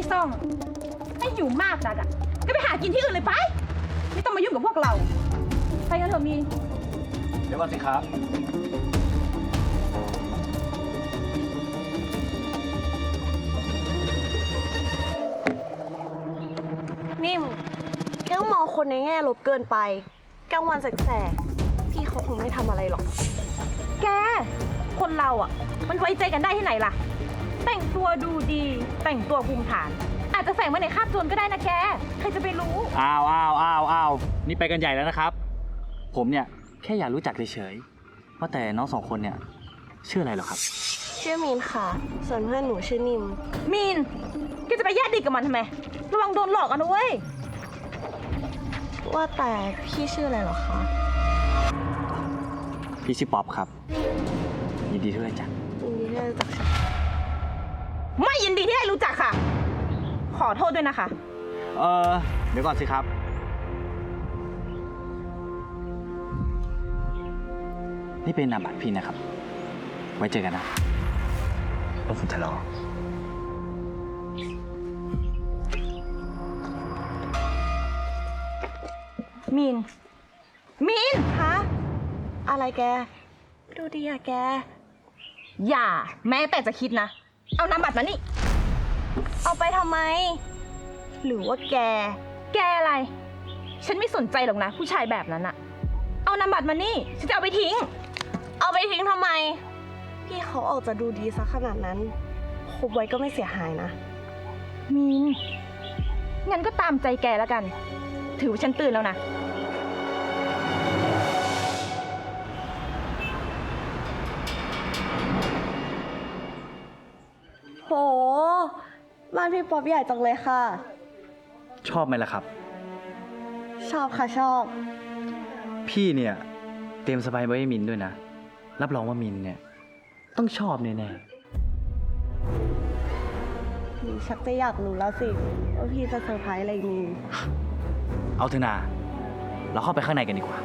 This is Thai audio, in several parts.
ชี้ซ่องถ้าหิวมากจัดอะก็ไปหากินที่อื่นเลยไป ไม่ต้องมายุ่งกับพวกเรา ไปกันเถอะมีนเดี๋ยวก่อนสิครับ นิ่มแก้วมองคนในแง่ลบเกินไปกลางวันแสกๆพี่เขาคงไม่ทำอะไรหรอก แก คนเราอะมันไว้ใจกันได้ที่ไหนล่ะ แต่งตัวดูดี แต่งตัวภูมิฐาน อาจจะแฝงไว้ในคราบโจรก็ได้นะแก ใครจะไปรู้ อ้าวอ้าวอ้าวอ้าวนี่ไปกันใหญ่แล้วนะครับ ผมเนี่ยแค่อยากรู้จักเฉยๆว่าแต่น้องสองคนเนี่ยชื่ออะไรเหรอครับ ชื่อมีนค่ะ ส่วนเพื่อนหนูชื่อนิม มีนแกจะไปแยกดีกับมันทำไม ระวังโดนหลอกกันนะเว้ย ว่าแต่พี่ชื่ออะไรเหรอคะพี่ชื่อป๊อปครับยินดีที่ได้รู้จัก ยินดีที่ได้รู้จักค่ะ ไม่ยินดีที่ได้รู้จักค่ะ ขอโทษด้วยนะคะ เออเดี๋ยวก่อนสิครับ นี่เป็นนามบัตรพี่นะครับ ไว้เจอกันนะแล้วผมจะรอมีน มีนฮะอะไรแก ดูดีอะแก อย่า แม้แต่จะคิดนะ เอานามบัตรมานี่ เอาไปทำไม หรือว่าแก แกอะไร ฉันไม่สนใจหรอกนะ ผู้ชายแบบนั้นอะเอานามบัตรมานี่ ฉันจะเอาไปทิ้ง เอาไปทิ้งทำไม พี่เขาออกจะดูดีซะขนาดนั้นคบไว้ก็ไม่เสียหายนะ มีน งั้นก็ตามใจแกแล้วกัน ถือว่าฉันตื่นแล้วนะ โห บ้านพี่ป๊อปใหญ่จังเลยค่ะ ชอบไหมล่ะครับ ชอบค่ะชอบ พี่เนี่ยเตรียมสบายไว้ให้มินด้วยนะ รับรองว่ามินเนี่ย ต้องชอบแน่หนูชักจะอยากรู้แล้วสิ ว่าพี่จะเซอร์ไพรส์อะไรมีๆเอาเถอะนาเราเข้าไปข้างในกันดีกว่า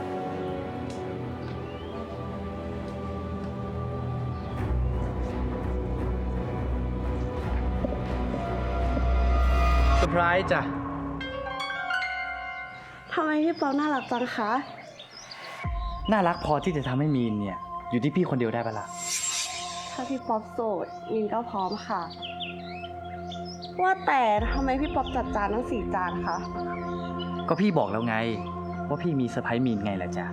อร์ไพรส์จ้ะ ทำไมพี่ป๊อปน่ารักจังคะ น่ารักพอที่จะทำให้มีนเนี่ย อยู่ที่พี่คนเดียวได้ปะล่ะ ถ้าพี่ป๊อปโสดมินก็พร้อมค่ะ ว่าแต่ทำไมพี่ป๊อปจัดจานทั้งสี่จานคะ ก็พี่บอกแล้วไง ว่าพี่มีเซอร์ไพรส์มีนไงล่ะจ๊ะ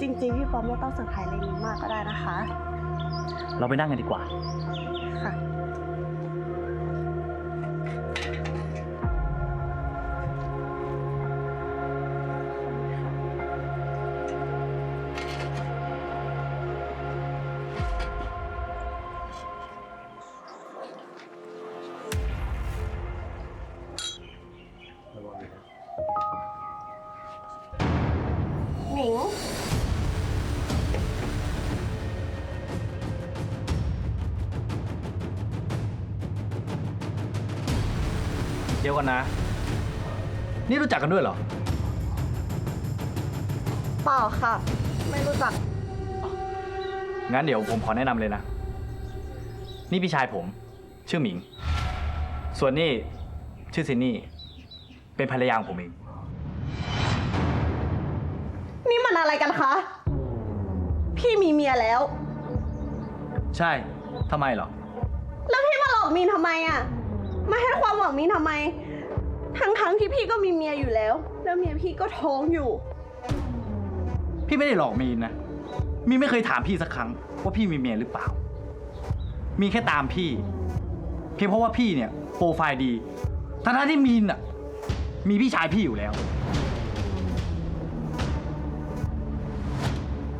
จริงๆ พี่ป๊อปไม่ต้องเซอร์ไพรส์อะไรมินมากก็ได้นะคะ เราไปนั่งกันดีกว่า ค่ะ ดี๋ยวก่อนนะ นี่รู้จักกันด้วยเหรอ เปล่าค่ะ ไม่รู้จัก งั้นเดี๋ยวผมขอแนะนำเลยนะ นี่พี่ชายผม ชื่อหมิง ส่วนนี่ชื่อซินนี่ เป็นภรรยาของผมเอง นี่มันอะไรกันคะ พี่มีเมียแล้ว ใช่ ทำไมเหรอ แล้วพี่มาหลอกมีนทำไมอะ มาให้ความหวังมีนทำไมทั้งทั้งๆที่พี่ก็มีเมียอยู่แล้ว แล้วเมียพี่ก็ท้องอยู่ พี่ไม่ได้หลอกมีนนะ มีนไม่เคยถามพี่สักครั้ง ว่าพี่มีเมียหรือเปล่า มีแค่ตามพี่ เพียงเพราะว่าพี่เนี่ยโปรไฟล์ดีทั้งๆที่มีนอะ มีพี่ชายพี่อยู่แล้ว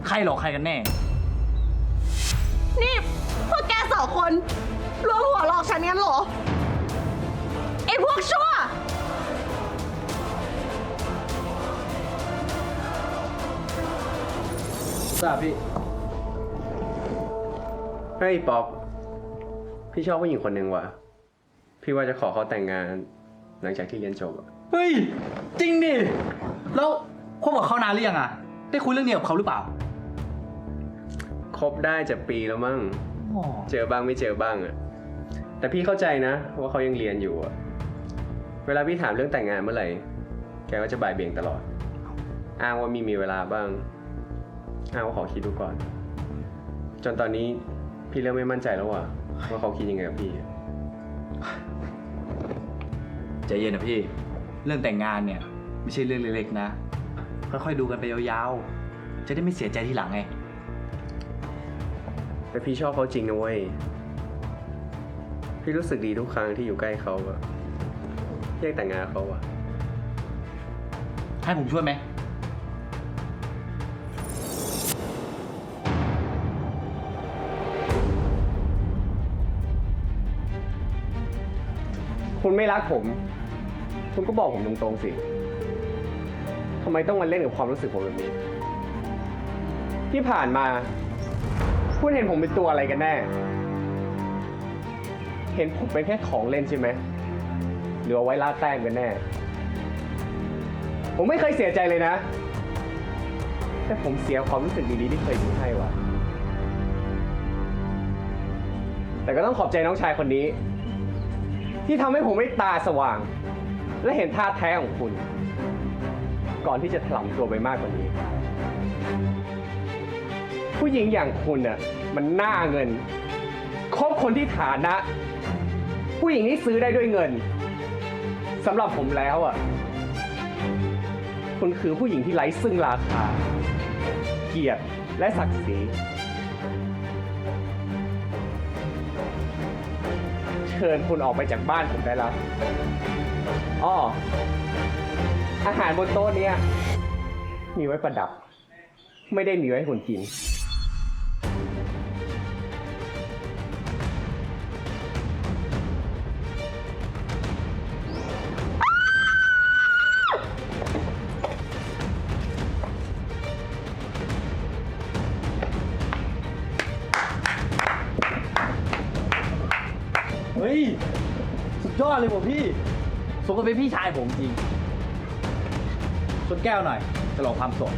ใครหลอกใครกันแน่ นี่พวกแกสองคนรวมหัวหลอกฉันงั้นเหรอไอ้ พวกชั่ว ทราบพี่ เฮ้ยป๊อปพี่ชอบผู้หญิงคนหนึ่งว่ะ พี่ว่าจะขอเขาแต่งงาน หลังจากที่เรียนจบอะเฮ้ย จริงดิ แล้วคบกับเขานานหรือยังอะ ได้คุยเรื่องนี้กับเขาหรือเปล่าคบได้จะปีแล้วมั้งเจอบ้างไม่เจอบ้างอะแต่แต่พี่เข้าใจนะ ว่าเขายังเรียนอยู่อะ เวลาพี่ถามเรื่องแต่งงานเมื่อไหร่ แกก็จะบ่ายเบี่ยงตลอด อ้างว่ามีมีเวลาบ้าง อ้างว่าขอคิดดูก่อน จนตอนนี้พี่เริ่มไม่มั่นใจแล้วว่าว่าเขาคิดยังไงกับพี่ ใจเย็นนะพี่ เรื่องแต่งงานเนี่ย ไม่ใช่เรื่องเล็กๆนะ ค่อยๆดูกันไปยาวๆ จะได้ไม่เสียใจทีหลังไง แต่พี่ชอบเขาจริงนะเว้ย พี่รู้สึกดีทุกครั้งที่อยู่ใกล้เขาอะ อยากแต่งงานกับเขาอะให้ผมช่วยไหม คุณไม่รักผม คุณก็บอกผมตรงๆสิทำไมต้องมาเล่นกับความรู้สึกผมแบบนี้ ที่ผ่านมา คุณเห็นผมเป็นตัวอะไรกันแน่ เห็นผมเป็นแค่ของเล่นใช่ไหม หรือเอาไว้ล่าแต้มกันแน่ ผมไม่เคยเสียใจเลยนะ แต่ผมเสียความรู้สึกดีๆที่เคยมีให้ว่ะ แต่ก็ต้องขอบใจน้องชายคนนี้ ที่ทำให้ผมไม่ตาสว่าง และเห็นท่าแท้ของคุณ ก่อนที่จะถลำตัวไปมากกว่านี้ ผู้หญิงอย่างคุณน่ะมันหน้าเงินคบคนที่ฐานะ ผู้หญิงที่ซื้อได้ด้วยเงิน สำหรับผมแล้วอะ คุณคือผู้หญิงที่ไร้ซึ่งราคา เกียรติและศักดิ์ศรี เชิญคุณออกไปจากบ้านผมได้แล้วอ้ออาหารบนโต๊ะเนี้ยมีไว้ประดับ ไม่ได้มีไว้ให้คุณกิน ฮ้ย สุดยอดเลยผมพี่สมกับเป็นพี่ชายผมจริงชนแก้วหน่อยจะลองความสด